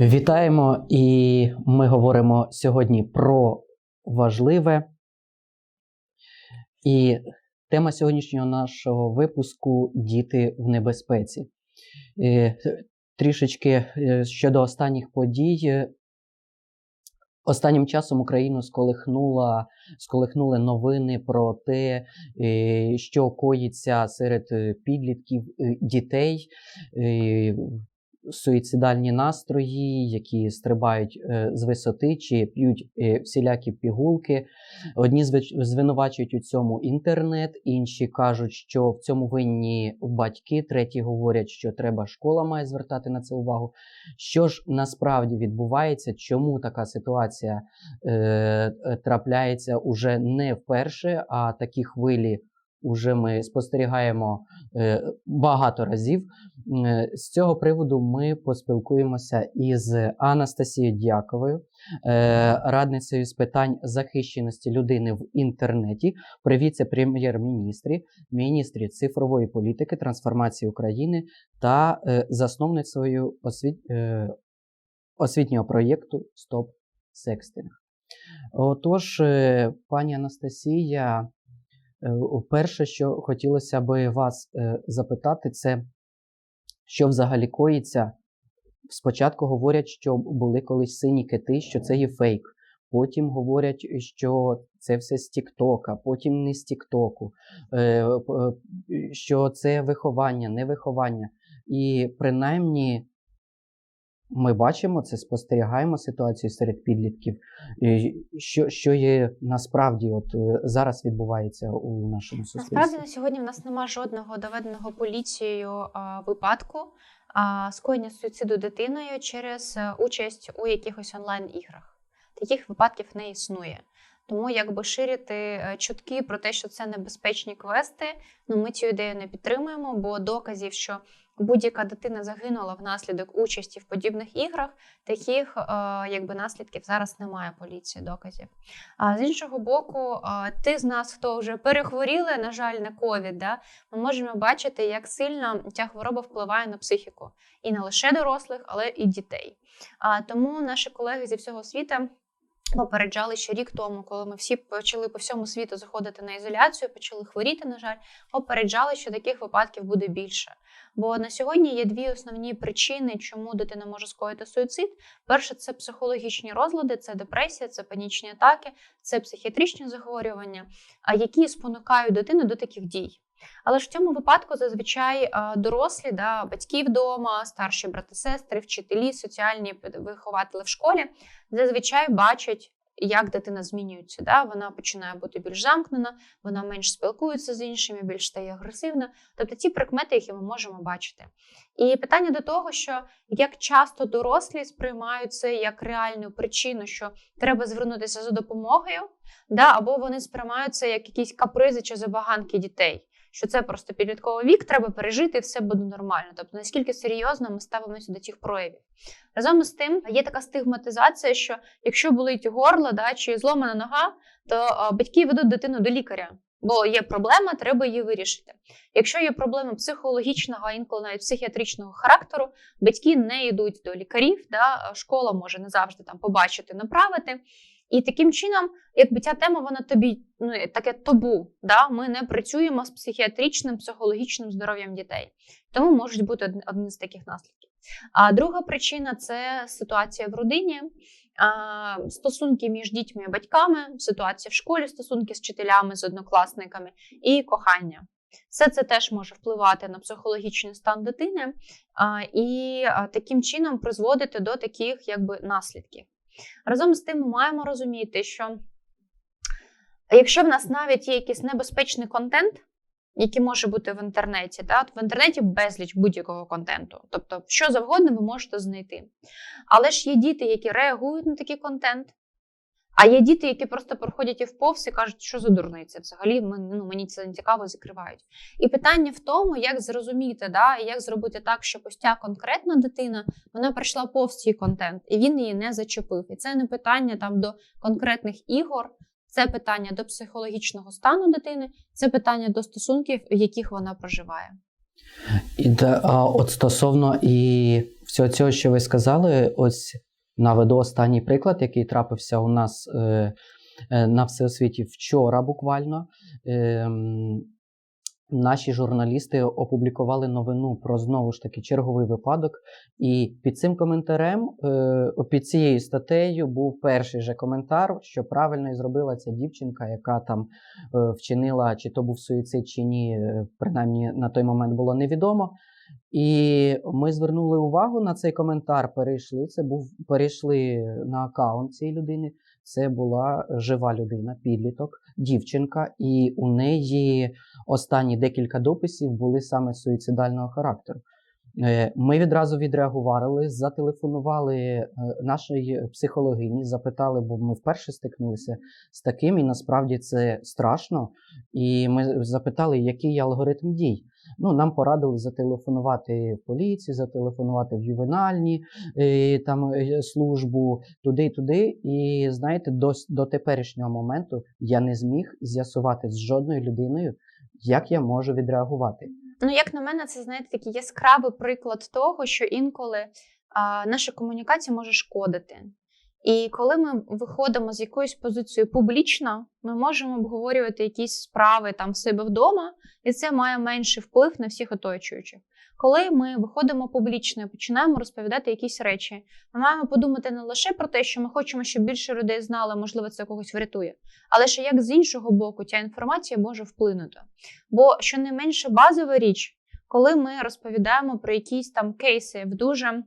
Вітаємо, і ми говоримо сьогодні про важливе. І тема сьогоднішнього нашого випуску діти в небезпеці. Е, Трішечки е, щодо останніх подій. Останнім часом Україну сколихнула, сколихнули новини про те, е, що коїться серед підлітків дітей. Суїцидальні настрої, які стрибають е, з висоти чи п'ють е, всілякі пігулки. Одні звинувачують у цьому інтернет, інші кажуть, що в цьому винні батьки, треті говорять, що треба школа має звертати на це увагу. Що ж насправді відбувається, чому така ситуація е, трапляється уже не вперше, а такі хвилі. Уже ми спостерігаємо е, багато разів. Е, З цього приводу ми поспілкуємося із Анастасією Дяковою, е, радницею з питань захищеності людини в інтернеті при віце-прем'єр-міністрі, міністрі цифрової політики, трансформації України та засновницею освіт... освітнього проєкту Стоп Секстинг. Отож, пані Анастасія, перше, що хотілося би вас е, запитати, це що взагалі коїться. Спочатку говорять, що були колись сині кити, що це є фейк. Потім говорять, що це все з Тіктока, потім не з Тіктоку, е, е, що це виховання, не виховання. І принаймні ми бачимо це, спостерігаємо ситуацію серед підлітків. Що, що є насправді от е, зараз відбувається у нашому суспільстві? Насправді на сьогодні в нас немає жодного доведеного поліцією а, випадку а, скоєння суїциду дитиною через е, участь у якихось онлайн-іграх. Таких випадків не існує. Тому якби ширити е, чутки про те, що це небезпечні квести, ну ми цю ідею не підтримуємо, бо доказів, що будь-яка дитина загинула внаслідок участі в подібних іграх, таких е, якби наслідків зараз немає поліції доказів. А з іншого боку, а, ти з нас, хто вже перехворіли, на жаль, на ковід, да, ми можемо бачити, як сильно ця хвороба впливає на психіку і не лише дорослих, але і дітей. А тому наші колеги зі всього світу. Попереджали ще рік тому, коли ми всі почали по всьому світу заходити на ізоляцію, почали хворіти, на жаль, попереджали, що таких випадків буде більше. Бо на сьогодні є дві основні причини, чому дитина може скоїти суїцид. Перше, це психологічні розлади, це депресія, це панічні атаки, це психіатричні захворювання, які спонукають дитину до таких дій. Але ж в цьому випадку зазвичай дорослі, да, батьки вдома, старші брати, сестри, вчителі, соціальні вихователі в школі зазвичай бачать, як дитина змінюється. Да? Вона починає бути більш замкнена, вона менш спілкується з іншими, більш стає агресивна. Тобто ці прикмети, які ми можемо бачити. І питання до того, що як часто дорослі сприймають це як реальну причину, що треба звернутися за допомогою, да? або вони сприймають це як якісь капризи чи забаганки дітей. Що це просто підлітковий вік, треба пережити, і все буде нормально. Тобто, наскільки серйозно ми ставимося до цих проявів. Разом із тим, є така стигматизація, що якщо болить горло да, чи зломана нога, то батьки ведуть дитину до лікаря. Бо є проблема, треба її вирішити. Якщо є проблема психологічного, а інколи навіть психіатричного характеру, батьки не йдуть до лікарів, да, школа може не завжди там побачити, направити. І таким чином, якби ця тема, вона тобі ну, таке табу. Да? Ми не працюємо з психіатричним, психологічним здоров'ям дітей. Тому можуть бути одні- з таких наслідків. А друга причина це ситуація в родині, стосунки між дітьми і батьками, ситуація в школі, стосунки з вчителями, з однокласниками і кохання. Все це теж може впливати на психологічний стан дитини і таким чином призводити до таких якби, наслідків. Разом з тим, ми маємо розуміти, що якщо в нас навіть є якийсь небезпечний контент, який може бути в інтернеті, да, в інтернеті безліч будь-якого контенту, тобто що завгодно ви можете знайти. Але ж є діти, які реагують на такий контент, а є діти, які просто проходять і вповз і кажуть, що за дурниця взагалі ну, мені це не цікаво, закривають. І питання в тому, як зрозуміти, да, і як зробити так, щоб ось ця конкретна дитина вона пройшла повз цей контент, і він її не зачепив. І це не питання там до конкретних ігор, це питання до психологічного стану дитини, це питання до стосунків, в яких вона проживає. І да, от стосовно і всього цього, що ви сказали, ось наведу останній приклад, який трапився у нас е, е, на всеосвіті вчора буквально. Е, Наші журналісти опублікували новину про знову ж таки черговий випадок, і під цим коментарем, е, під цією статтею, був перший же коментар, що правильно і зробила ця дівчинка, яка там вчинила, чи то був суїцид, чи ні, принаймні на той момент було невідомо. І ми звернули увагу на цей коментар. Перейшли. Це був перейшли на аккаунт цієї людини. Це була жива людина, підліток, дівчинка, і у неї останні декілька дописів були саме суїцидального характеру. Е, Ми відразу відреагували, зателефонували е, нашій психологині, запитали, бо ми вперше стикнулися з таким, і насправді це страшно. І ми запитали, який алгоритм дій. Ну, нам порадили зателефонувати в поліцію, зателефонувати в ювенальні е, там е, службу, туди, туди. І знаєте, до, до теперішнього моменту я не зміг з'ясувати з жодною людиною, як я можу відреагувати. Ну, як на мене, це знаєте такий яскравий приклад того, що інколи а, наша комунікація може шкодити. І коли ми виходимо з якоюсь позицією публічно, ми можемо обговорювати якісь справи там в себе вдома, і це має менший вплив на всіх оточуючих. Коли ми виходимо публічно і починаємо розповідати якісь речі, ми маємо подумати не лише про те, що ми хочемо, щоб більше людей знали, можливо, це когось врятує, але ще як з іншого боку ця інформація може вплинути. Бо щонайменше базова річ, коли ми розповідаємо про якісь там кейси в дуже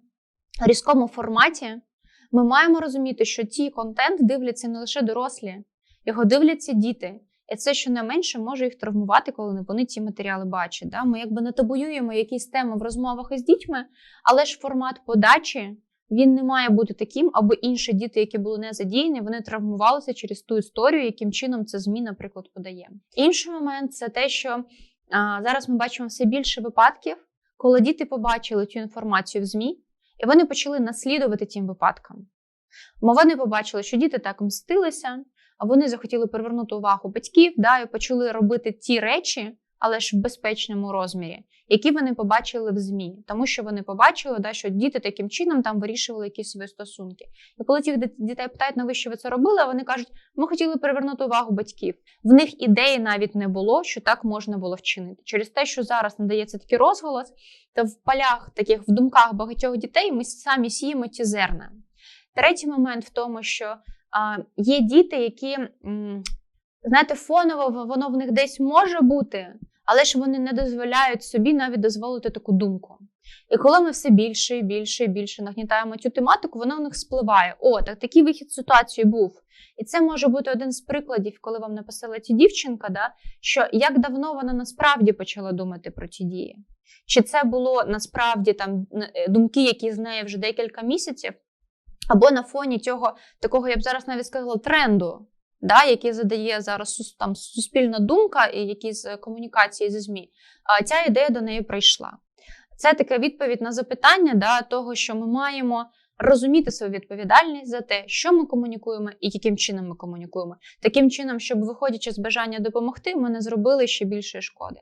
різкому форматі, ми маємо розуміти, що ці контент дивляться не лише дорослі, його дивляться діти. І це щонайменше може їх травмувати, коли вони ці матеріали бачать. Да? Ми якби не табуюємо якісь теми в розмовах із дітьми, але ж формат подачі він не має бути таким, аби інші діти, які були не задіяні, вони травмувалися через ту історію, яким чином це ЗМІ, наприклад, подає. Інший момент це те, що а, зараз ми бачимо все більше випадків, коли діти побачили цю інформацію в ЗМІ, і вони почали наслідувати тим випадкам. Бо вони побачили, що діти так мстилися, а вони захотіли привернути увагу батьків, да, і почали робити ті речі, але ж в безпечному розмірі, які вони побачили в ЗМІ, тому що вони побачили, да, що діти таким чином там вирішували якісь свої стосунки. І коли цих дітей питають, навіщо ви це робили, вони кажуть, ми хотіли привернути увагу батьків. В них ідеї навіть не було, що так можна було вчинити. Через те, що зараз надається такий розголос, то в полях, таких в думках багатьох дітей ми самі сіємо ті зерна. Третій момент в тому, що а, є діти, які, знаєте, фоново воно в них десь може бути, але ж вони не дозволяють собі навіть дозволити таку думку. І коли ми все більше і більше і більше нагнітаємо цю тематику, вона у них спливає. О, так такий вихід ситуації був. І це може бути один з прикладів, коли вам написала ця дівчинка, да, що як давно вона насправді почала думати про ці дії. Чи це було насправді там думки, які з нею вже декілька місяців, або на фоні цього такого, я б зараз навіть сказала, тренду, да, які задає зараз там суспільна думка і якісь комунікації зі ЗМІ, а ця ідея до неї прийшла. Це така відповідь на запитання да, того, що ми маємо розуміти свою відповідальність за те, що ми комунікуємо і яким чином ми комунікуємо. Таким чином, щоб, виходячи з бажання допомогти, ми не зробили ще більше шкоди.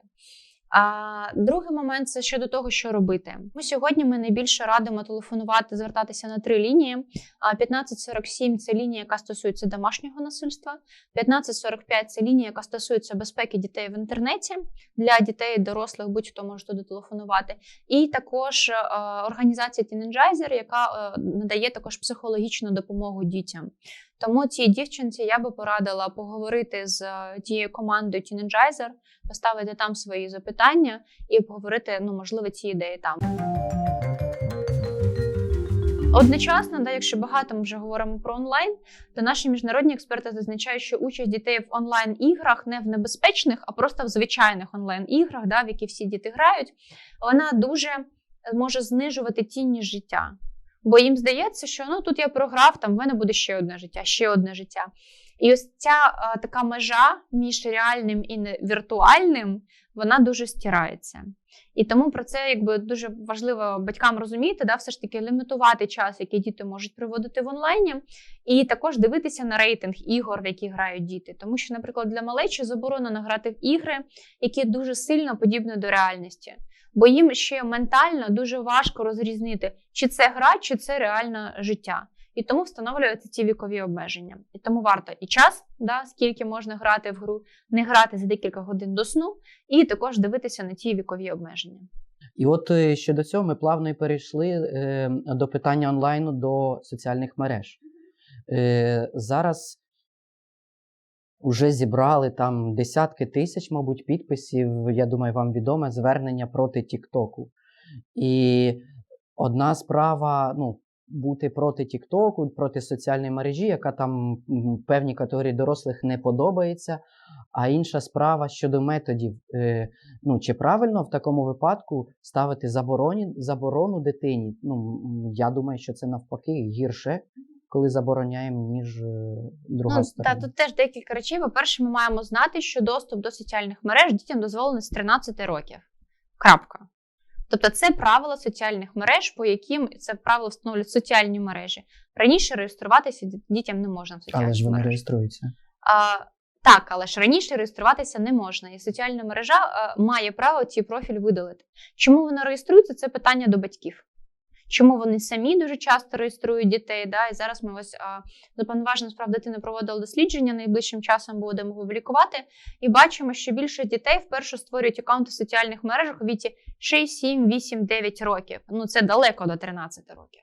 А другий момент це щодо того, що робити. Ми сьогодні ми найбільше радимо телефонувати, звертатися на три лінії. 1547 – це лінія, яка стосується домашнього насильства. 1545 – це лінія, яка стосується безпеки дітей в інтернеті для дітей, і дорослих, будь-хто може туди телефонувати. І також організація Teenagizer, яка надає також психологічну допомогу дітям. Тому цій дівчинці я би порадила поговорити з тією командою Teenagizer, поставити там свої запитання і поговорити, ну, можливо, ці ідеї там. Одночасно, да, якщо багато ми вже говоримо про онлайн, то наші міжнародні експерти зазначають, що участь дітей в онлайн-іграх не в небезпечних, а просто в звичайних онлайн-іграх, да, в які всі діти грають, вона дуже може знижувати цінність життя. Бо їм здається, що ну тут я програв, там в мене буде ще одне життя, ще одне життя. І ось ця а, така межа між реальним і віртуальним, вона дуже стирається. І тому про це якби дуже важливо батькам розуміти, да, все ж таки лімітувати час, який діти можуть проводити в онлайні, і також дивитися на рейтинг ігор, в які грають діти. Тому що, наприклад, для малечі заборонено грати в ігри, які дуже сильно подібні до реальності. бо їм ще ментально дуже важко розрізнити, чи це гра, чи це реальне життя. І тому встановлюються ці вікові обмеження. І тому варто і час, да, скільки можна грати в гру, не грати за декілька годин до сну, і також дивитися на ці вікові обмеження. І от е, щодо цього ми плавно і перейшли е, до питання онлайну до соціальних мереж. Е, зараз вже зібрали там десятки тисяч, мабуть, підписів. Я думаю, вам відоме звернення проти Тіктоку. І одна справа, ну, бути проти Тіктоку, проти соціальної мережі, яка там м, певній категорії дорослих не подобається. А інша справа щодо методів. Е, ну, чи правильно в такому випадку ставити забороні, заборону дитині? Ну, я думаю, що це навпаки гірше, коли забороняємо, ніж е, друга Ну, сторона. та тут теж декілька речей. По-перше, ми маємо знати, що доступ до соціальних мереж дітям дозволений з 13 років. Крапка. Тобто це правила соціальних мереж, по яким це правило встановлюють соціальні мережі. Раніше реєструватися дітям не можна в соціальних Але ж вони мережі. реєструються. А, так, але ж раніше реєструватися не можна, і соціальна мережа а, має право ці профіль видалити. Чому вони реєструються? Це питання до батьків. Чому вони самі дуже часто реєструють дітей? Да? І зараз ми ось а, з уповноваженим справ дитини проводили дослідження. Найближчим часом будемо публікувати. І бачимо, що більше дітей вперше створюють аккаунти в соціальних мережах у віці 6, 7, 8, 9 років. Ну це далеко до 13 років.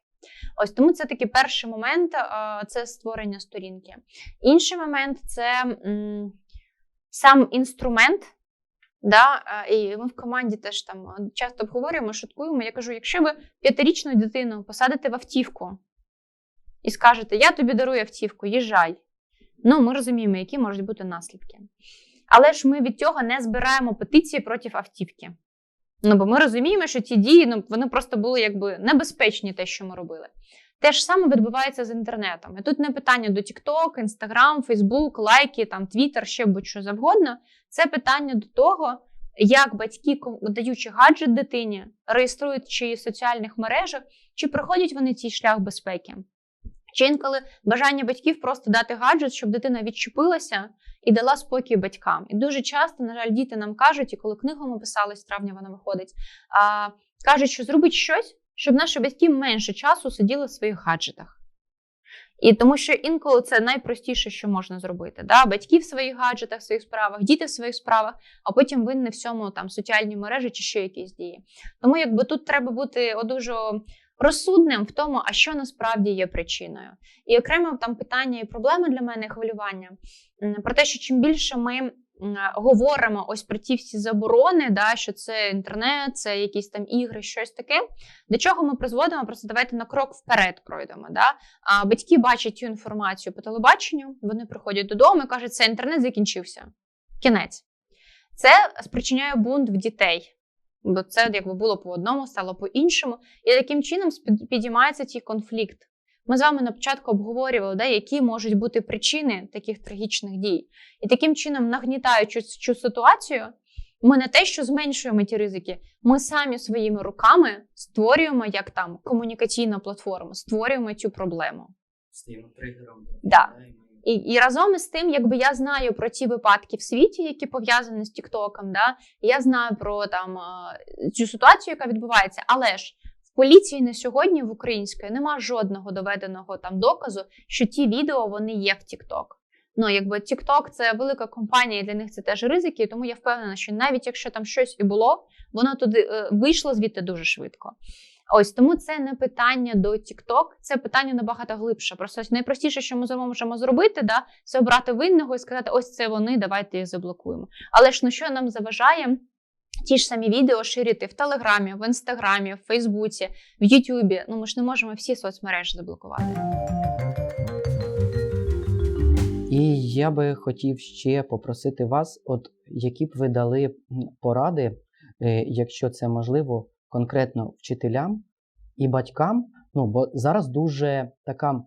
Ось тому це такий перший момент це створення сторінки. Інший момент це м, сам інструмент. Да, і ми в команді теж там часто обговорюємо, шуткуємо. Я кажу: якщо ви п'ятирічну дитину посадите в автівку і скажете, я тобі дарую автівку, їжджай. Ну, ми розуміємо, які можуть бути наслідки. Але ж ми від цього не збираємо петиції проти автівки. Ну, бо ми розуміємо, що ці дії ну, вони просто були якби небезпечні, те, що ми робили. Те ж саме відбувається з інтернетом. І тут не питання до TikTok, Instagram, Facebook, лайки, там, Twitter, ще будь-що завгодно. Це питання до того, як батьки, даючи гаджет дитині, реєструють чи в соціальних мережах, чи проходять вони цей шлях безпеки. Чи інколи бажання батьків просто дати гаджет, щоб дитина відчепилася і дала спокій батькам. І дуже часто, на жаль, діти нам кажуть, і коли книгу ми писали з травня, вона виходить, а, кажуть, що зробить щось, щоб наші батьки менше часу сиділи в своїх гаджетах. І тому що інколи це найпростіше, що можна зробити. Да? Батьки в своїх гаджетах, в своїх справах, діти в своїх справах, а потім винні в цьому там соціальні мережі чи ще якісь дії. Тому якби тут треба бути дуже розсудним в тому, а що насправді є причиною. І окремо там питання і проблеми для мене хвилювання про те, що чим більше ми говоримо ось про ті всі заборони, да, що це інтернет, це якісь там ігри, щось таке. До чого ми призводимо? Просто давайте на крок вперед пройдемо. Да? А батьки бачать цю інформацію по телебаченню, вони приходять додому і кажуть, це інтернет закінчився. Кінець. Це спричиняє бунт в дітей. Бо це якби було по одному, стало по іншому. І таким чином підіймається цей конфлікт. Ми з вами на початку обговорювали, да, які можуть бути причини таких трагічних дій. І таким чином, нагнітаючи цю ситуацію, ми не те, що зменшуємо ті ризики, ми самі своїми руками створюємо як там комунікаційна платформа, створюємо цю проблему. Стаємо тригером. Да. І, і разом із тим, якби я знаю про ті випадки в світі, які пов'язані з Тіктоком, да, я знаю про там цю ситуацію, яка відбувається, але ж поліції на сьогодні в української нема жодного доведеного там доказу, що ті відео вони є в Тікток. Ну, якби TikTok це велика компанія, і для них це теж ризики, тому я впевнена, що навіть якщо там щось і було, воно туди е, вийшло звідти дуже швидко. Ось тому це не питання до TikTok, це питання набагато глибше. Просто ось найпростіше, що ми можемо зробити, да, це обрати винного і сказати, ось це вони, давайте їх заблокуємо. Але ж ну що нам заважає? Ті ж самі відео ширити в Телеграмі, в Інстаграмі, в Фейсбуці, в Ютубі. Ну ми ж не можемо всі соцмережі заблокувати. І я би хотів ще попросити вас, от які б ви дали поради, е, якщо це можливо, конкретно вчителям і батькам. Ну, бо зараз дуже така,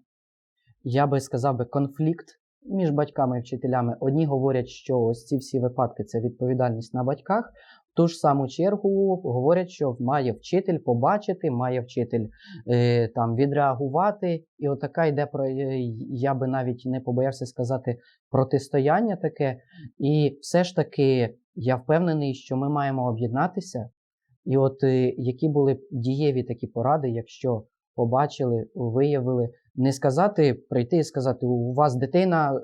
я би сказав би, конфлікт між батьками і вчителями. Одні говорять, що ось ці всі випадки це відповідальність на батьках. Ту ж саму чергу говорять, що має вчитель побачити, має вчитель е, там відреагувати. І отака йде про е, я би навіть не побоявся сказати протистояння таке. І все ж таки я впевнений, що ми маємо об'єднатися І от е, які були б дієві такі поради, якщо побачили, виявили, не сказати, прийти і сказати, у вас дитина, е,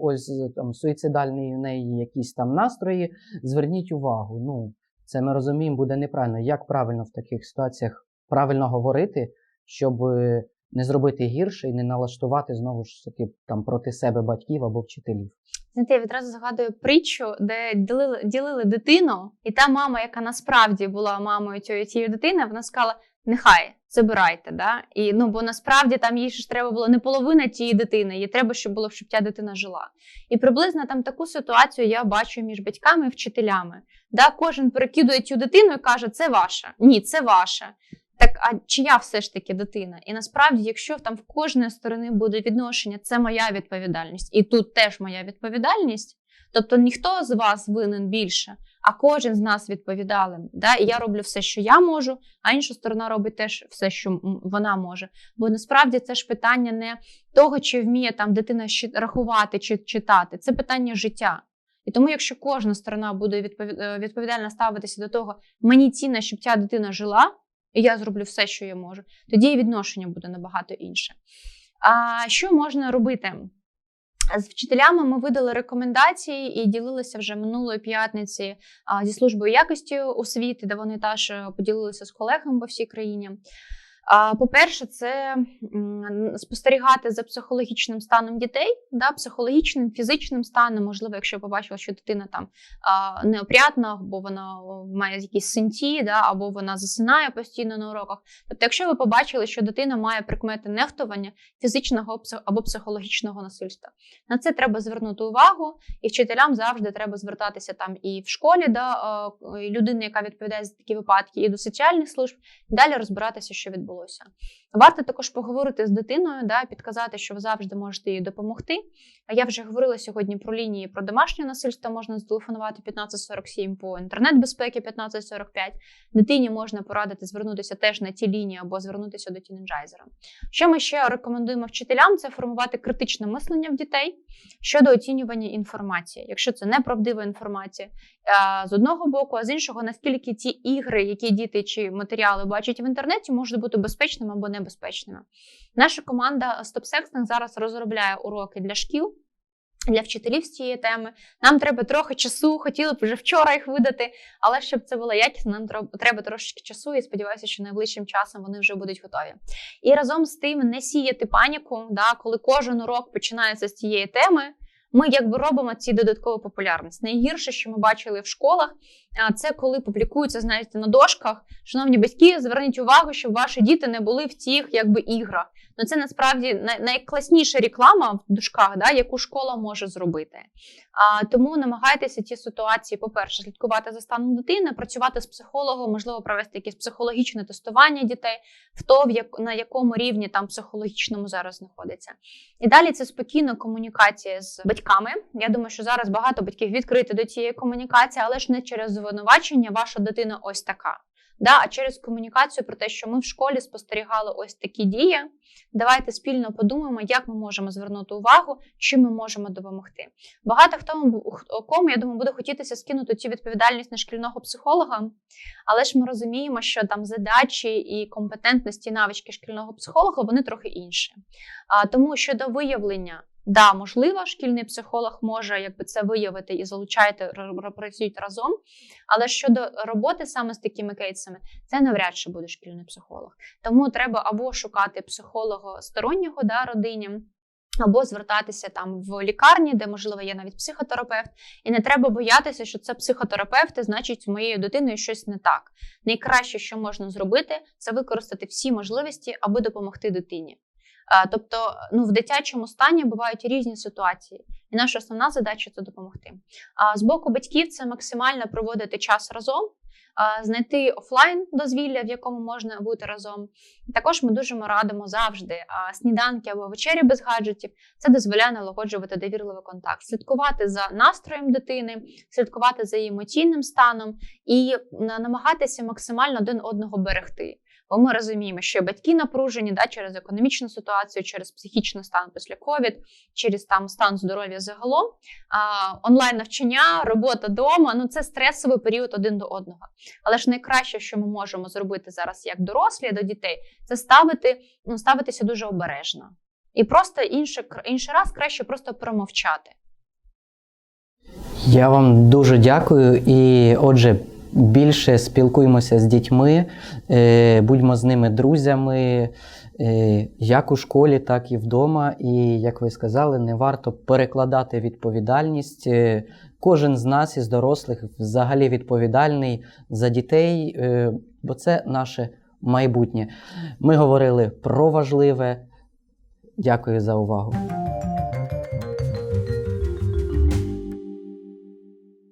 ось там суїцидальні в неї якісь там настрої, зверніть увагу. Ну, це ми розуміємо, буде неправильно. Як правильно в таких ситуаціях правильно говорити, щоб е, не зробити гірше і не налаштувати знову ж таки там проти себе батьків або вчителів. Знаєте, я відразу згадую притчу, де ділили, ділили дитину, і та мама, яка насправді була мамою цієї дитини, вона сказала: нехай забирайте. Да? І, ну, бо насправді там їй ж треба було не половина тієї дитини, їй треба, щоб було, щоб ця дитина жила. І приблизно там таку ситуацію я бачу між батьками і вчителями. Да? Кожен перекидує цю дитину і каже, це ваша. Ні, це ваша. Так, а чия все ж таки дитина? І насправді, якщо там в кожної сторони буде відношення, це моя відповідальність, і тут теж моя відповідальність. Тобто ніхто з вас винен більше, а кожен з нас відповідален. Да? І я роблю все, що я можу, а інша сторона робить теж все, що вона може. Бо насправді це ж питання не того, чи вміє там дитина рахувати чи читати, це питання життя. І тому, якщо кожна сторона буде е, відповідально ставитися до того, мені цінно, щоб ця дитина жила і я зроблю все, що я можу, тоді і відношення буде набагато інше. А що можна робити? З вчителями ми видали рекомендації і ділилися вже минулої п'ятниці зі службою якості освіти, де вони теж поділилися з колегами по всій країні. По-перше, це спостерігати за психологічним станом дітей, да, психологічним, фізичним станом, можливо, якщо побачила, що дитина там неопрятна, або вона має якісь синті, да, або вона засинає постійно на уроках. Тобто, якщо ви побачили, що дитина має прикмети нехтування фізичного або психологічного насильства, на це треба звернути увагу, і вчителям завжди треба звертатися там і в школі, да, і людина, яка відповідає за такі випадки, і до соціальних служб, і далі розбиратися, що відбувається відбулося. Варто також поговорити з дитиною, да, підказати, що ви завжди можете їй допомогти. А я вже говорила сьогодні про лінії про домашнє насильство. Можна зателефонувати 1547 по інтернет-безпеки 1545. Дитині можна порадити звернутися теж на ті лінії або звернутися до тінейджайзера. Що ми ще рекомендуємо вчителям, це формувати критичне мислення в дітей щодо оцінювання інформації, якщо це неправдива інформація з одного боку, а з іншого, наскільки ті ігри, які діти чи матеріали бачать в інтернеті, можуть бути безпечними або небезпечними. Наша команда StopSexting зараз розробляє уроки для шкіл. Для вчителів з цієї теми нам треба трохи часу, хотіли б вже вчора їх видати, але щоб це було якісно, нам треба трошки часу і сподіваюся, що найближчим часом вони вже будуть готові. І разом з тим не сіяти паніку, да, коли кожен урок починається з цієї теми ми якби робимо ці додаткову популярність. Найгірше, що ми бачили в школах, це коли публікуються, знаєте, на дошках. Шановні батьки, зверніть увагу, щоб ваші діти не були в цих якби іграх. Ну це насправді найкласніша реклама в дужках, да, яку школа може зробити. А, Тому намагайтеся ці ситуації, по-перше, слідкувати за станом дитини, працювати з психологом, можливо, провести якесь психологічне тестування дітей, в то, в як, на якому рівні там психологічному зараз знаходиться. І далі це спокійна комунікація з батьками. Я думаю, що зараз багато батьків відкриті до цієї комунікації, але ж не через звинувачення, ваша дитина ось така. Да, А через комунікацію про те, що ми в школі спостерігали ось такі дії. Давайте спільно подумаємо, як ми можемо звернути увагу, чим ми можемо допомогти. Багато хто кому, я думаю, буде хотітися скинути цю відповідальність на шкільного психолога, але ж ми розуміємо, що там задачі і компетентності, навички шкільного психолога вони трохи інші. А, Тому щодо виявлення. Да, можливо, шкільний психолог може якби це виявити і залучайте, працюють разом. Але щодо роботи саме з такими кейсами, це навряд чи буде шкільний психолог. Тому треба або шукати психолога стороннього да, родині. Або звертатися там в лікарні, де, можливо, є навіть психотерапевт, і не треба боятися, що це психотерапевт, і значить, з моєю дитиною щось не так. Найкраще, що можна зробити, це використати всі можливості, аби допомогти дитині. Тобто, ну в дитячому стані бувають різні ситуації, і наша основна задача це допомогти. А з боку батьків це максимально проводити час разом. Знайти офлайн дозвілля, в якому можна бути разом. Також ми дуже радимо завжди сніданки або вечері без гаджетів. Це дозволяє налагоджувати довірливий контакт, слідкувати за настроєм дитини, слідкувати за її емоційним станом і намагатися максимально один одного берегти. Бо ми розуміємо, що батьки напружені да, через економічну ситуацію, через психічний стан після ковід, через там стан здоров'я загалом. А, онлайн навчання, робота вдома ну це стресовий період один до одного. Але ж найкраще, що ми можемо зробити зараз як дорослі до дітей, це ставити, ну, ставитися дуже обережно. І просто інше, інший раз краще просто промовчати. Я вам дуже дякую. І отже, більше спілкуємося з дітьми, е, будьмо з ними друзями, е, як у школі, так і вдома. І, як ви сказали, не варто перекладати відповідальність. Е, Кожен з нас із дорослих взагалі відповідальний за дітей, бо це наше майбутнє. Ми говорили про важливе. Дякую за увагу.